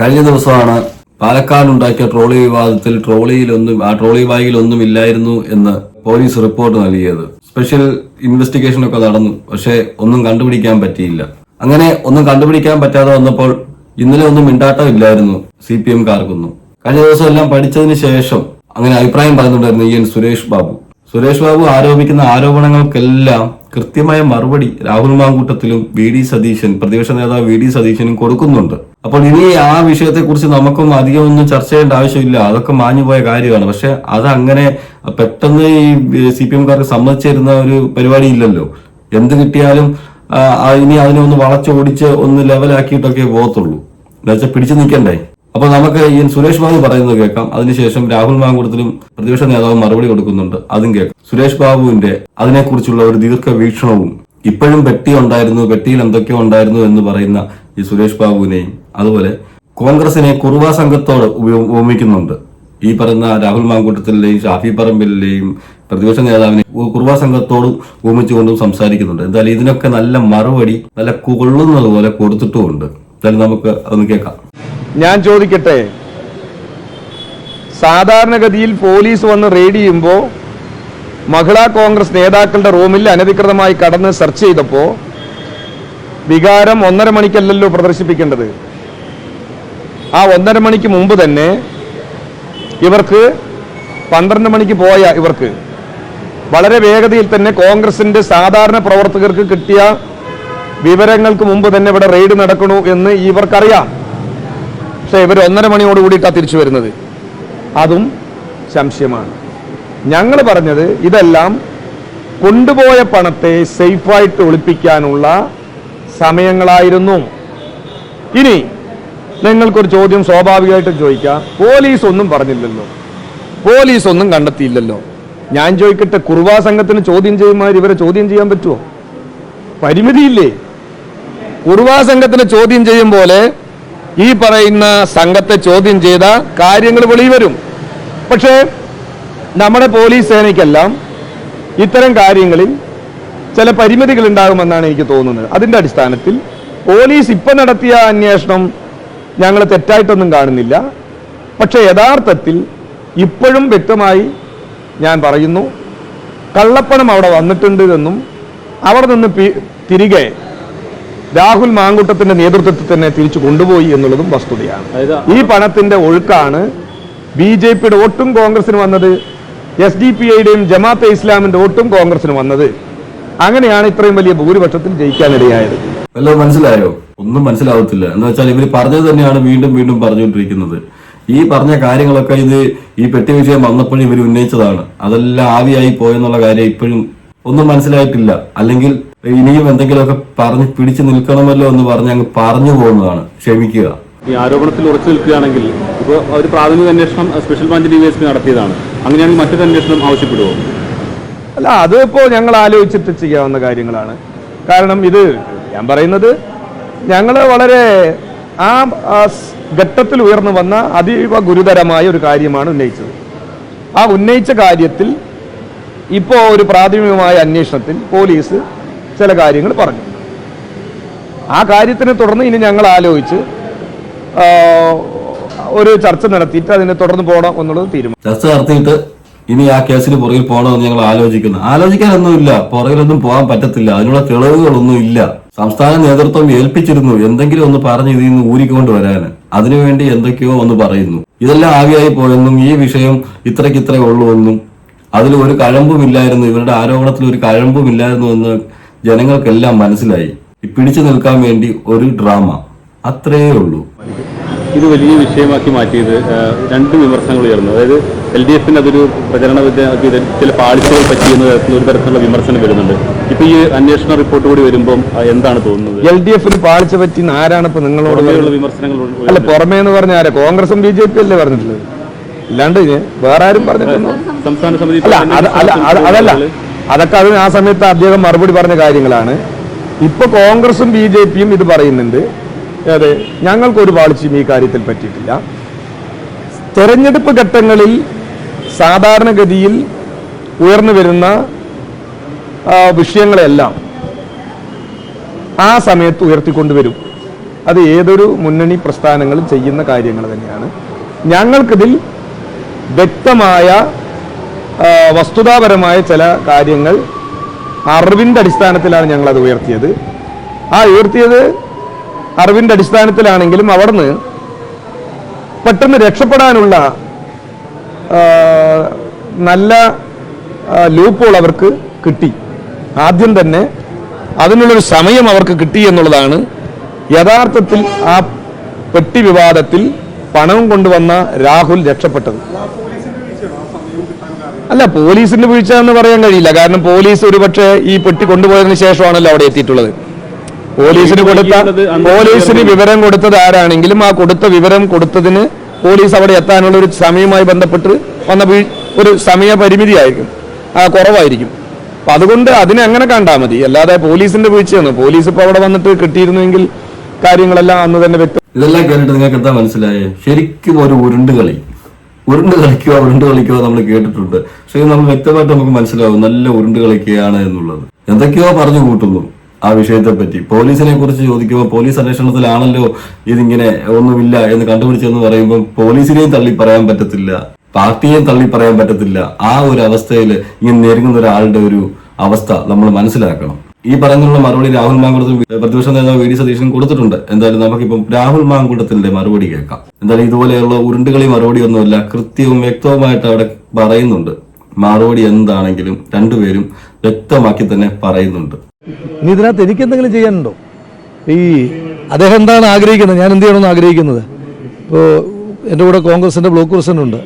കഴിഞ്ഞ ദിവസമാണ് പാലക്കാടുണ്ടാക്കിയ ട്രോളി വിവാദത്തിൽ ട്രോളിയിലൊന്നും ആ ട്രോളി ബാഗിലൊന്നും ഇല്ലായിരുന്നു എന്ന് പോലീസ് റിപ്പോർട്ട് നൽകിയത്. സ്പെഷ്യൽ ഇൻവെസ്റ്റിഗേഷൻ ഒക്കെ നടന്നു പക്ഷേ ഒന്നും കണ്ടുപിടിക്കാൻ പറ്റിയില്ല. അങ്ങനെ ഒന്നും കണ്ടുപിടിക്കാൻ പറ്റാതെ വന്നപ്പോൾ ഇന്നലെ ഒന്നും മിണ്ടാട്ടം ഇല്ലായിരുന്നു സി പി എം കാർക്കൊന്നും. കഴിഞ്ഞ ദിവസം എല്ലാം പഠിച്ചതിന് ശേഷം അങ്ങനെ അഭിപ്രായം പറഞ്ഞിട്ടുണ്ടായിരുന്നു ഇ എൻ സുരേഷ് ബാബു. സുരേഷ് ബാബു ആരോപിക്കുന്ന ആരോപണങ്ങൾക്കെല്ലാം കൃത്യമായ മറുപടി രാഹുൽ മാങ്കൂട്ടത്തിലും വി ഡി സതീശൻ പ്രതിപക്ഷ നേതാവ് വി ഡി സതീശനും കൊടുക്കുന്നുണ്ട്. അപ്പോൾ ഇനി ആ വിഷയത്തെക്കുറിച്ച് നമുക്കും അധികം ഒന്നും ചർച്ച ചെയ്യേണ്ട ആവശ്യമില്ല. അതൊക്കെ മാഞ്ഞുപോയ കാര്യമാണ്. പക്ഷെ അത് അങ്ങനെ പെട്ടെന്ന് ഈ സി പി എംകാർക്ക് സമ്മതിച്ചിരുന്ന ഒരു പരിപാടി ഇല്ലല്ലോ എന്ത് കിട്ടിയാലും ഇനി അതിനെ ഒന്ന് വളച്ചോടിച്ച് ഒന്ന് ലെവലാക്കിയിട്ടൊക്കെ പോകത്തുള്ളൂ. എന്നുവെച്ചാൽ പിടിച്ചു നിൽക്കണ്ടേ? അപ്പൊ നമുക്ക് ഈ സുരേഷ് ബാബു പറയുന്നത് കേൾക്കാം. അതിനുശേഷം രാഹുൽ മാങ്കൂടത്തിലും പ്രതിപക്ഷ നേതാവ് മറുപടി കൊടുക്കുന്നുണ്ട്. അതും കേൾക്കാം. സുരേഷ് ബാബുവിന്റെ അതിനെക്കുറിച്ചുള്ള ഒരു ദീർഘവീക്ഷണവും ഇപ്പോഴും പെട്ടി ഉണ്ടായിരുന്നു പെട്ടിയിൽ എന്തൊക്കെയോ ഉണ്ടായിരുന്നു എന്ന് പറയുന്ന ഈ സുരേഷ് ബാബുവിനെയും അതുപോലെ കോൺഗ്രസിനെ കുറുവ സംഘത്തോട് ഉപമിക്കുന്നുണ്ട്. ഈ പറയുന്ന രാഹുൽ മാങ്കൂട്ടത്തിലെയും ഷാഫി പറമ്പിലെയും പ്രതിപക്ഷ നേതാവിനെ കുറുവ സംഘത്തോടും ഉപമിച്ചുകൊണ്ടും സംസാരിക്കുന്നുണ്ട്. എന്തായാലും ഇതിനൊക്കെ നല്ല മറുപടി നല്ല കൊള്ളുന്നത് പോലെ കൊടുത്തിട്ടുമുണ്ട്. എന്തായാലും നമുക്ക് അതൊന്ന് കേൾക്കാം. ഞാൻ ചോദിക്കട്ടെ? സാധാരണഗതിയിൽ പോലീസ് വന്ന് റെയ്ഡ് ചെയ്യുമ്പോൾ മഹിളാ കോൺഗ്രസ് നേതാക്കളുടെ റൂമിൽ അനധികൃതമായി കടന്ന് സെർച്ച് ചെയ്തപ്പോൾ വികാരം ഒന്നര മണിക്കല്ലല്ലോ പ്രദർശിപ്പിക്കേണ്ടത്. ആ ഒന്നര മണിക്ക് മുമ്പ് തന്നെ ഇവർക്ക് പന്ത്രണ്ട് മണിക്ക് പോയ ഇവർക്ക് വളരെ വേഗതയിൽ തന്നെ കോൺഗ്രസിന്റെ സാധാരണ പ്രവർത്തകർക്ക് കിട്ടിയ വിവരങ്ങൾക്ക് മുമ്പ് തന്നെ ഇവിടെ റെയ്ഡ് നടക്കണു എന്ന് ഇവർക്കറിയാം. പക്ഷേ ഇവർ ഒന്നര മണിയോട് കൂടിയിട്ടാണ് തിരിച്ചു വരുന്നത്. അതും സംശയമാണ്. ഞങ്ങൾ പറഞ്ഞത് ഇതെല്ലാം കൊണ്ടുപോയ പണത്തെ സേഫായിട്ട് ഒളിപ്പിക്കാനുള്ള സമയങ്ങളായിരുന്നു. ഇനി നിങ്ങൾക്കൊരു ചോദ്യം സ്വാഭാവികമായിട്ടും ചോദിക്കാം. പോലീസ് ഒന്നും പറഞ്ഞില്ലല്ലോ. പോലീസ് ഒന്നും കണ്ടെത്തിയില്ലല്ലോ. ഞാൻ ചോദിക്കട്ടെ കുർവാ സംഘത്തിന് ചോദ്യം ചെയ്യുമാർ ഇവരെ ചോദ്യം ചെയ്യാൻ പറ്റുമോ പരിമിതിയില്ലേ? കുർവാ സംഘത്തിന് ചോദ്യം ചെയ്യും പോലെ ഈ പറയുന്ന സംഘത്തെ ചോദ്യം ചെയ്ത കാര്യങ്ങൾ വെളി വരും. പക്ഷേ നമ്മുടെ പോലീസ് സേനയ്ക്കെല്ലാം ഇത്തരം കാര്യങ്ങളിൽ ചില പരിമിതികൾ ഉണ്ടാകുമെന്നാണ് എനിക്ക് തോന്നുന്നത്. അതിന്റെ അടിസ്ഥാനത്തിൽ പോലീസ് ഇപ്പം നടത്തിയ അന്വേഷണം ഞങ്ങൾ തെറ്റായിട്ടൊന്നും കാണുന്നില്ല. പക്ഷേ യഥാർത്ഥത്തിൽ ഇപ്പോഴും വ്യക്തമായി ഞാൻ പറയുന്നു കള്ളപ്പണം അവിടെ വന്നിട്ടുണ്ട് എന്നും അവിടെ നിന്ന് തിരികെ രാഹുൽ മാങ്കൂട്ടത്തിന്റെ നേതൃത്വത്തിൽ തന്നെ തിരിച്ചു കൊണ്ടുപോയി എന്നുള്ളതും വസ്തുതയാണ്. ഈ പണത്തിന്റെ ഒഴുക്കാണ് ബി ജെ പിയുടെ ഒട്ടും കോൺഗ്രസിന് വന്നത് എസ് ഡി പി ഐയുടെയും ജമാഅത്തെ ഇസ്ലാമിന്റെ ഒട്ടും കോൺഗ്രസിന് വന്നത്. അങ്ങനെയാണ് ഇത്രയും വലിയ ഭൂരിപക്ഷത്തിൽ ജയിക്കാനിടയായത്. വല്ലതും മനസ്സിലായോ? ഒന്നും മനസ്സിലാവത്തില്ല. എന്ന് വെച്ചാൽ ഇവർ പറഞ്ഞത് തന്നെയാണ് വീണ്ടും വീണ്ടും പറഞ്ഞുകൊണ്ടിരിക്കുന്നത്. ഈ പറഞ്ഞ കാര്യങ്ങളൊക്കെ ഇത് ഈ പെട്ടി വിഷയം വന്നപ്പോഴും ഇവർ ഉന്നയിച്ചതാണ്. അതെല്ലാം ആവിയായി പോയെന്നുള്ള കാര്യം ഇപ്പോഴും ഒന്നും മനസ്സിലായിട്ടില്ല. അല്ലെങ്കിൽ ഇനിയും എന്തെങ്കിലുമൊക്കെ പറഞ്ഞ് പിടിച്ചു നിൽക്കണമല്ലോ എന്ന് പറഞ്ഞ് അങ്ങ് പറഞ്ഞു പോകുന്നതാണ്. ക്ഷമിക്കുക. ഈ ആരോപണത്തിൽ ഉറച്ചു നിൽക്കുകയാണെങ്കിൽ ഇപ്പോൾ അവർ പ്രാഥമിക അന്വേഷണം special branch D Y S P നടത്തിയതാണ്. അങ്ങനെയാണെങ്കിൽ മറ്റൊരു അന്വേഷണം ആവശ്യപ്പെടുമോ അല്ല അതിപ്പോ ഞങ്ങൾ ആലോചിച്ചിട്ട് ചെയ്യാവുന്ന കാര്യങ്ങളാണ്. കാരണം ഇത് ഞാൻ പറയുന്നത് ഞങ്ങൾ വളരെ ആ ആ ഘട്ടത്തിൽ ഉയർന്നു വന്ന അതീവ ഗുരുതരമായ ഒരു കാര്യമാണ് ഉന്നയിച്ചത്. ആ ഉന്നയിച്ച കാര്യത്തിൽ ഇപ്പോൾ ഒരു പ്രാഥമികമായ അന്വേഷണത്തിൽ പോലീസ് ചില കാര്യങ്ങൾ പറഞ്ഞു. ആ കാര്യത്തിനെ തുടർന്ന് ഇനി ഞങ്ങൾ ആലോചിച്ച് ഒരു ചർച്ച നടത്തിയിട്ട് അതിനെ തുടർന്ന് പോകണം എന്നുള്ളത് തീരുമാനം. ചർച്ച നടത്തിയിട്ട് ഇനി ആ കേസിന് പുറകിൽ പോകണമെന്ന് ഞങ്ങൾ ആലോചിക്കുന്നു. ആലോചിക്കാനൊന്നുമില്ല. പുറകിലൊന്നും പോകാൻ പറ്റത്തില്ല. അതിനുള്ള തെളിവുകളൊന്നും ഇല്ല. സംസ്ഥാന നേതൃത്വം ഏൽപ്പിച്ചിരുന്നു. എന്തെങ്കിലും ഒന്ന് പറഞ്ഞ് ഇതിൽ നിന്ന് ഊരിക്കൊണ്ട് വരാന് അതിനുവേണ്ടി എന്തൊക്കെയോ ഒന്ന് പറയുന്നു. ഇതെല്ലാം ആവിയായി പോയെന്നും ഈ വിഷയം ഇത്രയ്ക്ക് ഇത്രേ ഉള്ളൂ എന്നും. അതിൽ ഒരു കഴമ്പുമില്ലായിരുന്നു. ഇവരുടെ ആരോപണത്തിൽ ഒരു കഴമ്പുമില്ലായിരുന്നു എന്ന് ജനങ്ങൾക്കെല്ലാം മനസ്സിലായി. പിടിച്ചു നിൽക്കാൻ വേണ്ടി ഒരു ഡ്രാമ അത്രയേ ഉള്ളൂ. ഇത് വലിയ വിഷയമാക്കി മാറ്റിയത് രണ്ട് വിമർശനങ്ങൾ ഉയർന്നു. അതായത് എൽ ഡി എഫിന് അതൊരു പ്രചരണ ചില പാളിച്ചകൾ പറ്റിയെന്ന തരത്തിൽ ഒരു തരത്തിലുള്ള വിമർശനം വരുന്നുണ്ട്. ഇപ്പൊ ഈ അന്വേഷണ റിപ്പോർട്ട് കൂടി വരുമ്പോൾ എന്താണ് തോന്നുന്നത്? എൽ ഡി എഫിന് പാളിച്ച പറ്റി ആരാണ് ഇപ്പൊ നിങ്ങളോട് വിമർശനങ്ങൾ അല്ല പുറമേ എന്ന് പറഞ്ഞ ആരാ? കോൺഗ്രസും ബി ജെ പി അല്ലേ പറഞ്ഞിട്ടുള്ളത്? ഇല്ലാണ്ട് വേറെ ആരും പറഞ്ഞിട്ടുണ്ടോ സംസ്ഥാന സമിതി അതല്ല. അതൊക്കെ അതിന് ആ സമയത്ത് അദ്ദേഹം മറുപടി പറഞ്ഞ കാര്യങ്ങളാണ്. ഇപ്പൊ കോൺഗ്രസും ബി ജെ പിയും ഇത് പറയുന്നുണ്ട്. അതെ ഞങ്ങൾക്കൊരു പാളിച്ചും ഈ കാര്യത്തിൽ പറ്റിയിട്ടില്ല. തെരഞ്ഞെടുപ്പ് ഘട്ടങ്ങളിൽ സാധാരണഗതിയിൽ ഉയർന്നു വരുന്ന വിഷയങ്ങളെല്ലാം ആ സമയത്ത് ഉയർത്തിക്കൊണ്ടുവരും. അത് ഏതൊരു മുന്നണി പ്രസ്ഥാനങ്ങളും ചെയ്യുന്ന കാര്യങ്ങൾ തന്നെയാണ്. ഞങ്ങൾക്കിതിൽ വ്യക്തമായ വസ്തുതാപരമായ ചില കാര്യങ്ങൾ അറിവിന്റെ അടിസ്ഥാനത്തിലാണ് ഞങ്ങൾ അത് ഉയർത്തിയത്. ആ ഉയർത്തിയത് അറിവിന്റെ അടിസ്ഥാനത്തിലാണെങ്കിലും അവിടുന്ന് പെട്ടെന്ന് രക്ഷപ്പെടാനുള്ള നല്ല ലൂപ്പുകൾ അവർക്ക് കിട്ടി. ആദ്യം തന്നെ അതിനുള്ളൊരു സമയം അവർക്ക് കിട്ടി എന്നുള്ളതാണ് യഥാർത്ഥത്തിൽ ആ പെട്ടി വിവാദത്തിൽ പണം കൊണ്ടുവന്ന രാഹുൽ രക്ഷപ്പെട്ടത്. അല്ല പോലീസിന്റെ വീഴ്ച എന്ന് പറയാൻ കഴിയില്ല. കാരണം പോലീസ് ഒരുപക്ഷെ ഈ പെട്ടി കൊണ്ടുപോയതിനു ശേഷമാണല്ലോ അവിടെ എത്തിയിട്ടുള്ളത്. പോലീസിന് കൊടുത്ത പോലീസിന് വിവരം കൊടുത്തത് ആരാണെങ്കിലും ആ കൊടുത്ത വിവരം കൊടുത്തതിന് പോലീസ് അവിടെ എത്താനുള്ള ഒരു സമയവുമായി ബന്ധപ്പെട്ട് വന്ന ഒരു സമയപരിമിതി ആയിരിക്കും ആ കുറവായിരിക്കും. അപ്പൊ അതുകൊണ്ട് അതിനെ അങ്ങനെ കണ്ടാൽ മതി. അല്ലാതെ പോലീസിന്റെ വീഴ്ചയാണ് പോലീസ് ഇപ്പൊ അവിടെ വന്നിട്ട് കിട്ടിയിരുന്നെങ്കിൽ കാര്യങ്ങളെല്ലാം അന്ന് തന്നെ വ്യക്തം ഇതെല്ലാം കേട്ടിട്ട് നിങ്ങൾക്ക് എന്താ മനസ്സിലായേ? ശരിക്കും ഒരു ഉരുണ്ട് കളി. ഉരുണ്ട് കളിക്കുക ഉരുണ്ട് കളിക്കുക നമ്മൾ കേട്ടിട്ടുണ്ട്. പക്ഷെ നമ്മൾ വ്യക്തമായിട്ട് നമുക്ക് മനസ്സിലാവും നല്ല ഉരുണ്ട് കളിക്കുകയാണ് എന്നുള്ളത്. എന്തൊക്കെയോ പറഞ്ഞു കൂട്ടുന്നു ആ വിഷയത്തെ പറ്റി പോലീസിനെ കുറിച്ച് ചോദിക്കുമ്പോൾ പോലീസ് അന്വേഷണത്തിലാണല്ലോ ഇതിങ്ങനെ ഒന്നുമില്ല എന്ന് കണ്ടുപിടിച്ചെന്ന് പറയുമ്പോൾ പോലീസിനെയും തള്ളി പറയാൻ പറ്റത്തില്ല. പാർട്ടിയെയും തള്ളി പറയാൻ പറ്റത്തില്ല. ആ ഒരു അവസ്ഥയിൽ ഇങ്ങനെ നേരിടുന്ന ഒരാളുടെ ഒരു അവസ്ഥ നമ്മൾ മനസ്സിലാക്കണം. ഈ പറഞ്ഞുള്ള മറുപടി രാഹുൽ മാങ്കുളത്തിൽ പ്രതിപക്ഷ നേതാവ് വി ഡി സതീശൻ കൊടുത്തിട്ടുണ്ട്. എന്തായാലും നമുക്കിപ്പം രാഹുൽ മാങ്കുളത്തിന്റെ മറുപടി കേൾക്കാം. എന്തായാലും ഇതുപോലെയുള്ള ഉരുണ്ടുകളി മറുപടി ഒന്നുമല്ല കൃത്യവും വ്യക്തവുമായിട്ട് അവിടെ പറയുന്നുണ്ട്. മറുപടി എന്താണെങ്കിലും രണ്ടുപേരും വ്യക്തമാക്കി തന്നെ പറയുന്നുണ്ട്. ഇനി ഇതിനകത്ത് എനിക്ക് എന്തെങ്കിലും ചെയ്യാനുണ്ടോ? ഈ അദ്ദേഹം എന്താണ് ആഗ്രഹിക്കുന്നത്? ഞാൻ എന്ത് ചെയ്യണമെന്ന് ആഗ്രഹിക്കുന്നത്? ഇപ്പോൾ എന്റെ കൂടെ കോൺഗ്രസിന്റെ ബ്ലോക്ക് പ്രസിഡന്റ് ഉണ്ട്.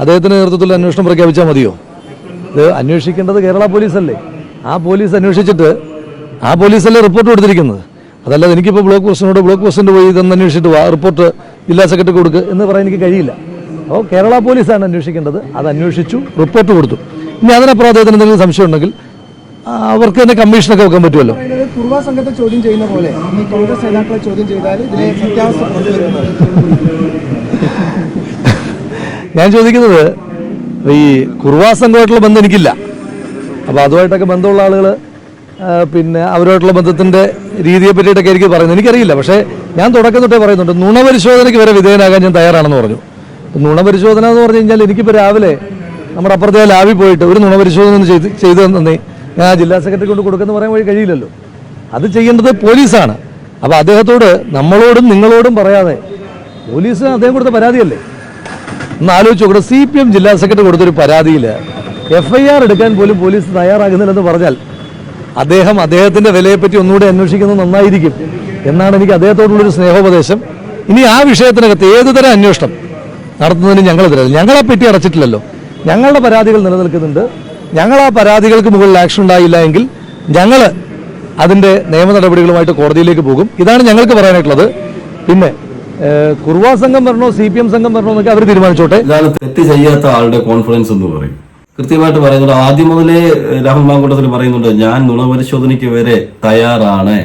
അദ്ദേഹത്തിന്റെ നേതൃത്വത്തിൽ അന്വേഷണം പ്രഖ്യാപിച്ചാൽ മതിയോ? ഇത് അന്വേഷിക്കേണ്ടത് കേരള പോലീസല്ലേ? ആ പോലീസ് അന്വേഷിച്ചിട്ട് ആ പോലീസല്ലേ റിപ്പോർട്ട് കൊടുത്തിരിക്കുന്നത്? അതല്ലാതെ എനിക്കിപ്പോൾ ബ്ലോക്ക് പ്രസിഡന്റോട് ബ്ലോക്ക് പ്രസിഡന്റ് പോയി ഇതൊന്ന് അന്വേഷിച്ചിട്ട് വാ റിപ്പോർട്ട് ജില്ലാ സെക്രട്ടറി കൊടുക്കുക എന്ന് പറയാൻ എനിക്ക് കഴിയില്ല. അപ്പോൾ കേരള പോലീസാണ് അന്വേഷിക്കേണ്ടത്. അത് അന്വേഷിച്ചു റിപ്പോർട്ട് കൊടുത്തു. ഇനി അതിനപ്പുറം അദ്ദേഹത്തിന് എന്തെങ്കിലും സംശയം ഉണ്ടെങ്കിൽ അവർക്ക് തന്നെ കമ്മീഷനൊക്കെ വെക്കാൻ പറ്റുമല്ലോ. സംഘത്തെ ചോദ്യം ചെയ്യുന്ന പോലെ ഈ കോൺഗ്രസ് നേതാക്കളെ ചോദ്യം ചെയ്താൽ ഞാൻ ചോദിക്കുന്നത് ഈ കുർവാ സംഘമായിട്ടുള്ള ബന്ധം എനിക്കില്ല. അപ്പോൾ അതുമായിട്ടൊക്കെ ബന്ധമുള്ള ആളുകൾ പിന്നെ അവരുമായിട്ടുള്ള ബന്ധത്തിന്റെ രീതിയെ പറ്റിയിട്ടൊക്കെ എനിക്ക് പറയുന്നത് എനിക്കറിയില്ല. പക്ഷേ ഞാൻ തുടക്കം തൊട്ടേ പറയുന്നുണ്ട്. നുണപരിശോധനയ്ക്ക് വരെ വിധേയനാകാൻ ഞാൻ തയ്യാറാണെന്ന് പറഞ്ഞു. ഇപ്പം നുണപരിശോധന എന്ന് പറഞ്ഞു കഴിഞ്ഞാൽ എനിക്കിപ്പോൾ രാവിലെ നമ്മുടെ അപ്പുറത്തെ ലാബിൽ പോയിട്ട് ഒരു നുണപരിശോധന ഒന്ന് ചെയ്ത് ചെയ്തു തന്നെ. ഞാൻ ജില്ലാ സെക്രട്ടറി കൊണ്ട് കൊടുക്കുന്ന പറയാൻ വഴി കഴിയില്ലല്ലോ. അത് ചെയ്യേണ്ടത് പോലീസാണ്. അപ്പോൾ അദ്ദേഹത്തോട് നമ്മളോടും നിങ്ങളോടും പറയാതെ പോലീസ് അദ്ദേഹം കൊടുത്ത പരാതിയല്ലേ? ഒന്ന് ആലോചിച്ച് കൂടെ സി പി എം ജില്ലാ സെക്രട്ടറി കൊടുത്തൊരു പരാതിയിൽ എഫ് ഐ ആർ എടുക്കാൻ പോലും പോലീസ് തയ്യാറാകുന്നില്ലെന്ന് പറഞ്ഞാൽ അദ്ദേഹം അദ്ദേഹത്തിന്റെ വിലയെപ്പറ്റി ഒന്നുകൂടി അന്വേഷിക്കുന്നത് നന്നായിരിക്കും എന്നാണ് എനിക്ക് അദ്ദേഹത്തോടുള്ളൊരു സ്നേഹോപദേശം. ഇനി ആ വിഷയത്തിനകത്ത് ഏത് തരം അന്വേഷണം നടത്തുന്നതിന് ഞങ്ങൾ തരല്ല ഞങ്ങളെ പെട്ടി അടച്ചിട്ടില്ലല്ലോ. ഞങ്ങളുടെ പരാതികൾ നിലനിൽക്കുന്നുണ്ട്. ഞങ്ങൾ ആ പരാതികൾക്ക് മുകളിൽ ആക്ഷൻ ഉണ്ടായില്ല എങ്കിൽ ഞങ്ങൾ അതിന്റെ നിയമ നടപടികളുമായിട്ട് കോടതിയിലേക്ക് പോകും. ഇതാണ് ഞങ്ങൾക്ക് പറയാനായിട്ടുള്ളത്. പിന്നെ കുർവാ സംഘം വരണോ സി പി എം സംഘം വരണോ എന്നൊക്കെ അവർ തീരുമാനിച്ചോട്ടെ. തെറ്റ് ചെയ്യാത്ത ആളുടെ കോൺഫിഡൻസ് എന്ന് പറയും. കൃത്യമായിട്ട് പറയുന്നുണ്ട്. ആദ്യം മുതലേ രാഹുൽ മാങ്കൂട്ടത്തിൽ പറയുന്നുണ്ട് ഞാൻ നുണപരിശോധനയ്ക്ക് വരെ തയ്യാറാണ്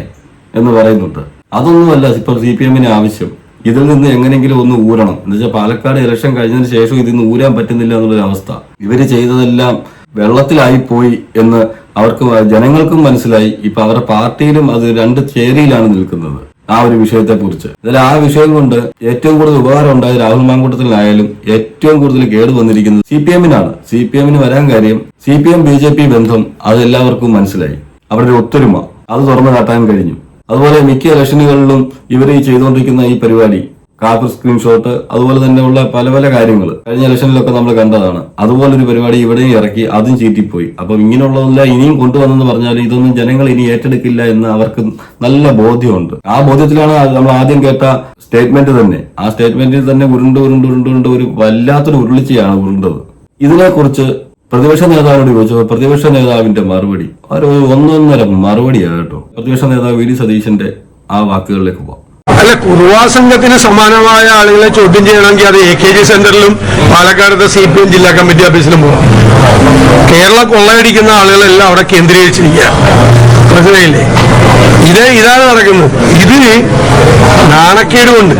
എന്ന് പറയുന്നുണ്ട്. അതൊന്നുമല്ല ഇപ്പോൾ സി പി എമ്മിന് ആവശ്യം. ഇതിൽ നിന്ന് എങ്ങനെയെങ്കിലും ഒന്ന് ഊരണം. എന്ന് വെച്ചാൽ പാലക്കാട് ഇലക്ഷൻ കഴിഞ്ഞതിന് ശേഷം ഇതിൽ നിന്ന് ഊരാൻ പറ്റുന്നില്ല എന്നുള്ളൊരു അവസ്ഥ. ഇവർ ചെയ്തതെല്ലാം വെള്ളത്തിലായി പോയി എന്ന് അവർക്ക് ജനങ്ങൾക്കും മനസ്സിലായി. ഇപ്പൊ അവരുടെ പാർട്ടിയിലും അത് രണ്ട് ചേരിയിലാണ് നിൽക്കുന്നത്. ആ ഒരു വിഷയത്തെ കുറിച്ച് ഇതിൽ ആ വിഷയം കൊണ്ട് ഏറ്റവും കൂടുതൽ ഉപകാരം ഉണ്ടായത് രാഹുൽ മാങ്കൂട്ടത്തിലായാലും ഏറ്റവും കൂടുതൽ കേട് വന്നിരിക്കുന്നത് സി പി എമ്മിനാണ്. സി പി എമ്മിന് വരാൻ കാര്യം C P M B J P ബന്ധം അത് എല്ലാവർക്കും മനസ്സിലായി. അവരുടെ ഒത്തൊരുമ. അത് തുറന്നു കാട്ടാൻ കഴിഞ്ഞു. അതുപോലെ മിക്ക ഇലക്ഷനുകളിലും ഇവർ ഈ ചെയ്തുകൊണ്ടിരിക്കുന്ന ഈ പരിപാടി കാപ്പർ സ്ക്രീൻഷോട്ട് അതുപോലെ തന്നെയുള്ള പല പല കാര്യങ്ങൾ. കഴിഞ്ഞ ഇലക്ഷനിലൊക്കെ നമ്മൾ കണ്ടതാണ്. അതുപോലൊരു പരിപാടി ഇവിടെയും ഇറക്കി അതും ചീറ്റിപ്പോയി. അപ്പം ഇങ്ങനെയുള്ളതെല്ലാം ഇനിയും കൊണ്ടുവന്നെന്ന് പറഞ്ഞാൽ ഇതൊന്നും ജനങ്ങൾ ഇനി ഏറ്റെടുക്കില്ല എന്ന് അവർക്ക് നല്ല ബോധ്യമുണ്ട്. ആ ബോധ്യത്തിലാണ് നമ്മൾ ആദ്യം കേട്ട സ്റ്റേറ്റ്മെന്റ് തന്നെ. ആ സ്റ്റേറ്റ്മെന്റിൽ തന്നെ ഉരുണ്ട് ഉരുണ്ട് ഉരുണ്ട് ഉരുണ്ട് ഒരു വല്ലാത്തൊരു ഉരുളിച്ചയാണ് ഉരുണ്ടത്. ഇതിനെക്കുറിച്ച് പ്രതിപക്ഷ നേതാവിനോട് ചോദിച്ചപ്പോൾ പ്രതിപക്ഷ നേതാവിന്റെ മറുപടി. ഒരു ഒന്നൊന്നര മറുപടിയാണ് കേട്ടോ. പ്രതിപക്ഷ നേതാവ് വി ഡി സതീശന്റെ ആ വാക്കുകളിലേക്ക് പോവാം. കുറുവാ സംഘത്തിന് സമാനമായ ആളുകളെ ചോദ്യം ചെയ്യണമെങ്കിൽ അത് എ കെ ജി സെന്ററിലും പാലക്കാടത്തെ സി പി എം ജില്ലാ കമ്മിറ്റി ഓഫീസിലും പോകാം കേരള കൊള്ളയടിക്കുന്ന ആളുകളെല്ലാം അവിടെ കേന്ദ്രീകരിച്ചിരിക്കുക. മനസ്സിലായില്ലേ? ഇത് ഇതാണ് നടക്കുന്നത്. ഇത് നാണക്കേടുകൊണ്ട്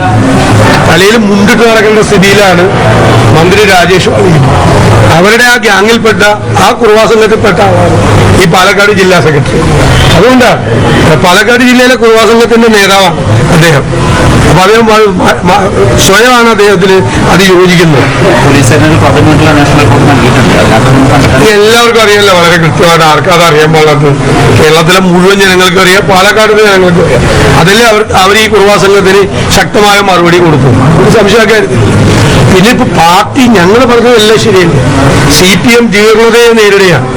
തലയിൽ മുണ്ടിട്ട് നടക്കേണ്ട സ്ഥിതിയിലാണ് മന്ത്രി രാജേഷ് അവരുടെ ആ ഗ്യാങ്ങിൽപ്പെട്ട ആ കുറുവാ സംഘത്തിൽപ്പെട്ട ആളാണ് ഈ പാലക്കാട് ജില്ലാ സെക്രട്ടറി. അതുകൊണ്ടാണ് പാലക്കാട് ജില്ലയിലെ കുറുവാ സംഘത്തിന്റെ നേതാവാണ് അദ്ദേഹം. അപ്പൊ അദ്ദേഹം സ്വയമാണ് അദ്ദേഹത്തിന് അത് യോജിക്കുന്നത്. എല്ലാവർക്കും അറിയാമല്ലോ വളരെ കൃത്യമായിട്ട് ആർക്കും അത് അറിയാൻ പാടാത്തത് കേരളത്തിലെ മുഴുവൻ ജനങ്ങൾക്കും അറിയാം പാലക്കാടിലെ ജനങ്ങൾക്കും അറിയാം. അതിൽ അവർ അവർ ഈ കുറുവാ സംഘത്തിന് ശക്തമായ മറുപടി കൊടുത്തു ഒരു സംശയമാക്കരുത് പിന്നെ ഇപ്പൊ പാർട്ടി ഞങ്ങൾ പറഞ്ഞതെല്ലാം ശരിയല്ല സി പി എം ജീർണതയെ നേരിടുകയാണ്.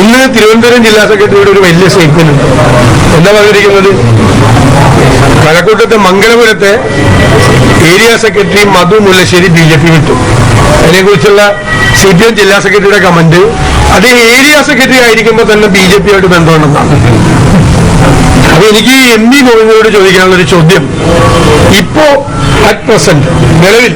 ഇന്ന് തിരുവനന്തപുരം ജില്ലാ സെക്രട്ടറിയുടെ ഒരു വലിയ സ്റ്റേറ്റ്മെന്റ് എന്താ പറഞ്ഞിരിക്കുന്നത്? കഴക്കൂട്ടത്തെ മംഗലപുരത്തെ area secretary Madhu Mullassery B J P വിട്ടു. അതിനെക്കുറിച്ചുള്ള സി പി എം ജില്ലാ സെക്രട്ടറിയുടെ കമന്റ് അത് ഏരിയ സെക്രട്ടറി ആയിരിക്കുമ്പോൾ തന്നെ ബി ജെ പിയായിട്ട് ബന്ധമുണ്ടെന്നാണ്. അപ്പൊ എനിക്ക് എം പി ഗോവിന്ദനോട് ചോദിക്കാനുള്ള ഒരു ചോദ്യം. ഇപ്പോ അറ്റ് പ്രസന്റ് നിലവിൽ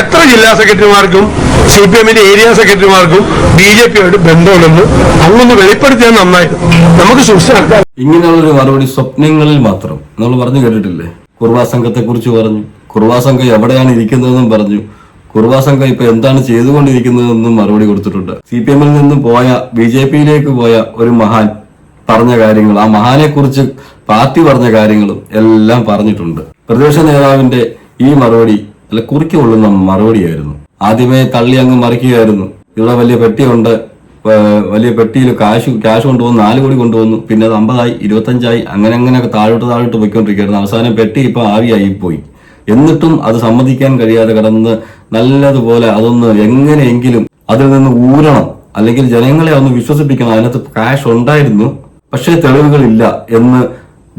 എത്ര ജില്ലാ സെക്രട്ടറിമാർക്കും സി പി എമ്മിന്റെ ഏരിയ സെക്രട്ടറിമാർക്കും ബി ജെ പിയായിട്ട് ബന്ധമുണ്ടെന്ന് അങ്ങൊന്ന് വെളിപ്പെടുത്തിയാൽ നന്നായിരുന്നു. നമുക്ക് സൂക്ഷിച്ചു ഇങ്ങനെയുള്ളൊരു മറുപടി സ്വപ്നങ്ങളിൽ മാത്രം. നമ്മൾ പറഞ്ഞു കേട്ടിട്ടില്ലേ? കുർവാ സംഘത്തെ കുറിച്ച് പറഞ്ഞു. കുർവാ സംഘം എവിടെയാണ് ഇരിക്കുന്നതെന്നും പറഞ്ഞു. കുർവാ സംഘം ഇപ്പൊ എന്താണ് ചെയ്തുകൊണ്ടിരിക്കുന്നതെന്നും മറുപടി കൊടുത്തിട്ടുണ്ട്. സി പി എമ്മിൽ നിന്നും പോയ ബി ജെ പിയിലേക്ക് പോയ ഒരു മഹാൻ പറഞ്ഞ കാര്യങ്ങൾ ആ മഹാനെ കുറിച്ച് പാർട്ടി പറഞ്ഞ കാര്യങ്ങളും എല്ലാം പറഞ്ഞിട്ടുണ്ട്. പ്രതിപക്ഷ നേതാവിന്റെ ഈ മറുപടി അല്ല കുറിക്ക് കൊള്ളുന്ന മറുപടിയായിരുന്നു. ആദ്യമേ തള്ളി അങ്ങ് മറിക്കുകയായിരുന്നു. ഇവിടെ വലിയ പെട്ടിയുണ്ട്. വലിയ പെട്ടിയിൽ കാശ് ക്യാഷ് കൊണ്ടുവന്നു നാല് കോടി കൊണ്ടുവന്നു. പിന്നെ അത് അമ്പതായി ഇരുപത്തഞ്ചായി അങ്ങനെ അങ്ങനെ താഴോട്ട് താഴോട്ട് പോയിക്കൊണ്ടിരിക്കുകയായിരുന്നു. അവസാനം പെട്ടി ഇപ്പൊ ആവിയായി പോയി എന്നിട്ടും അത് സമ്മതിക്കാൻ കഴിയാതെ കിടന്ന് നല്ലതുപോലെ അതൊന്ന് എങ്ങനെയെങ്കിലും അതിൽ നിന്ന് ഊരണം അല്ലെങ്കിൽ ജനങ്ങളെ ഒന്ന് വിശ്വസിപ്പിക്കണം. അതിനകത്ത് കാശ് ഉണ്ടായിരുന്നു പക്ഷേ തെളിവുകളില്ല എന്ന്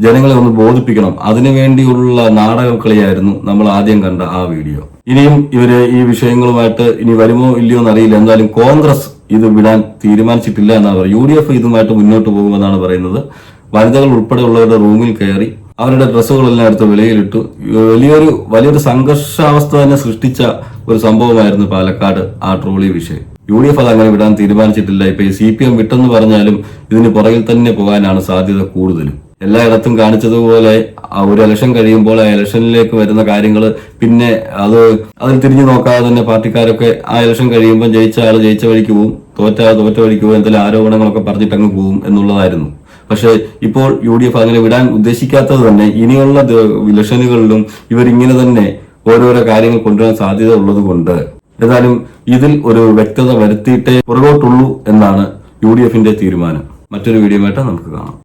ജനങ്ങളെ ഒന്ന് ബോധിപ്പിക്കണം. അതിനു വേണ്ടിയുള്ള നാടകം കളിയായിരുന്നു നമ്മൾ ആദ്യം കണ്ട ആ വീഡിയോ. ഇനിയും ഇവർ ഈ വിഷയങ്ങളുമായിട്ട് ഇനി വരുമോ ഇല്ലയോ എന്നറിയില്ല. എന്തായാലും കോൺഗ്രസ് ഇത് വിടാൻ തീരുമാനിച്ചിട്ടില്ല എന്നാണ് പറയുന്നത്. യു ഡി എഫ് ഇതുമായിട്ട് മുന്നോട്ട് പോകുമെന്നാണ് പറയുന്നത്. വനിതകൾ ഉൾപ്പെടെയുള്ളവരുടെ റൂമിൽ കയറി അവരുടെ ഡ്രസ്സുകളെല്ലാം എടുത്ത് വിലയിലിട്ടു വലിയൊരു വലിയൊരു സംഘർഷാവസ്ഥ തന്നെ സൃഷ്ടിച്ച ഒരു സംഭവമായിരുന്നു പാലക്കാട് ആ ട്രോളി വിഷയം. യു ഡി എഫ് അത് അങ്ങനെ വിടാൻ തീരുമാനിച്ചിട്ടില്ല. ഇപ്പൊ ഈ സി പി എം വിട്ടെന്ന് പറഞ്ഞാലും ഇതിന് പുറകിൽ തന്നെ പോകാനാണ് സാധ്യത കൂടുതലും. എല്ലായിടത്തും കാണിച്ചതുപോലെ ഒരു ഇലക്ഷൻ കഴിയുമ്പോൾ ആ ഇലക്ഷനിലേക്ക് വരുന്ന കാര്യങ്ങൾ പിന്നെ അത് അതിൽ തിരിഞ്ഞു നോക്കാതെ തന്നെ പാർട്ടിക്കാരൊക്കെ ആ ഇലക്ഷൻ കഴിയുമ്പോൾ ജയിച്ച ആൾ ജയിച്ച വഴിക്ക് പോവും തോറ്റ തോറ്റ വഴിക്ക് പോകും എന്തെങ്കിലും ആരോപണങ്ങളൊക്കെ പറഞ്ഞിട്ട് അങ്ങ് പോവും എന്നുള്ളതായിരുന്നു. പക്ഷേ ഇപ്പോൾ യു ഡി എഫ് അങ്ങനെ വിടാൻ ഉദ്ദേശിക്കാത്തത് തന്നെ ഇനിയുള്ള ഇലക്ഷനുകളിലും ഇവർ ഇങ്ങനെ തന്നെ ഓരോരോ കാര്യങ്ങൾ കൊണ്ടുവരാൻ സാധ്യത ഉള്ളത് കൊണ്ട് ഏതായാലും ഇതിൽ ഒരു വ്യക്തത വരുത്തിയിട്ടേ പുറകോട്ടുള്ളൂ എന്നാണ് യു ഡി എഫിന്റെ തീരുമാനം. മറ്റൊരു വീഡിയോ ആയിട്ട് നമുക്ക് കാണാം.